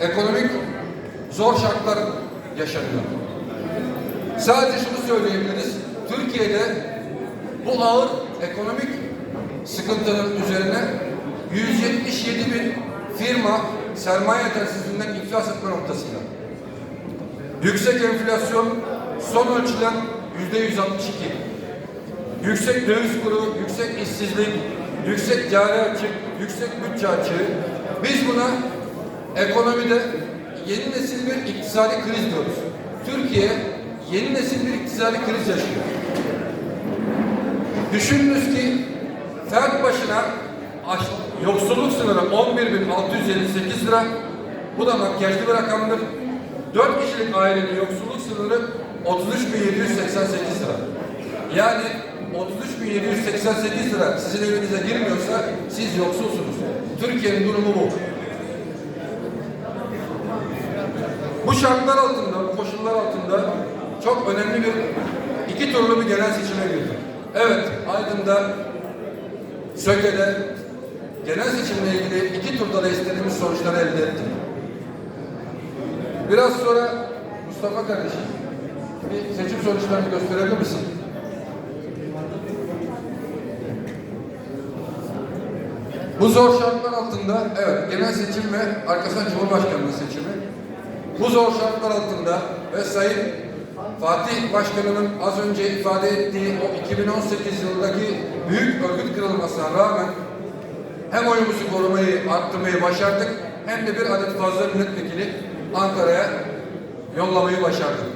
ekonomik zor şartlar yaşanıyor. Sadece şunu söyleyebiliriz. Türkiye'de bu ağır ekonomik sıkıntının üzerine 177 bin firma sermaye yetersizliğinden iflas etme noktasında. Yüksek enflasyon son ölçülen yüzde 162. Yüksek döviz kuru, yüksek işsizlik, yüksek cari açık, yüksek bütçe açığı. Biz buna ekonomide yeni nesil bir iktisadi kriz diyoruz. Türkiye yeni nesil bir iktisadi kriz yaşıyor. Düşününüz ki fert başına aş- yoksulluk sınırı 11.658 lira. Bu da makyajlı bir rakamdır. 4 kişilik ailenin yoksulluk sınırı 33.788 lira. Yani 33.788 lira sizin evinize girmiyorsa siz yoksulsunuz. Türkiye'nin durumu bu. Bu şartlar altında, bu koşullar altında çok önemli bir iki turlu bir genel seçime girdik. Evet, Aydın'da, Söke'de genel seçimle ilgili iki turda da istediğimiz sonuçları elde ettik. Biraz sonra Mustafa kardeşim bir seçim sonuçlarını gösterebilir misin? Bu zor şartlar altında evet genel seçim ve arkasından Cumhurbaşkanlığı seçimi. Bu zor şartlar altında ve Sayın Fatih Başkanı'nın az önce ifade ettiği o 2018 yılındaki büyük örgüt kırılmasına rağmen hem oyumuzu korumayı, arttırmayı başardık hem de bir adet fazla milletvekili Ankara'ya yollamayı başardık.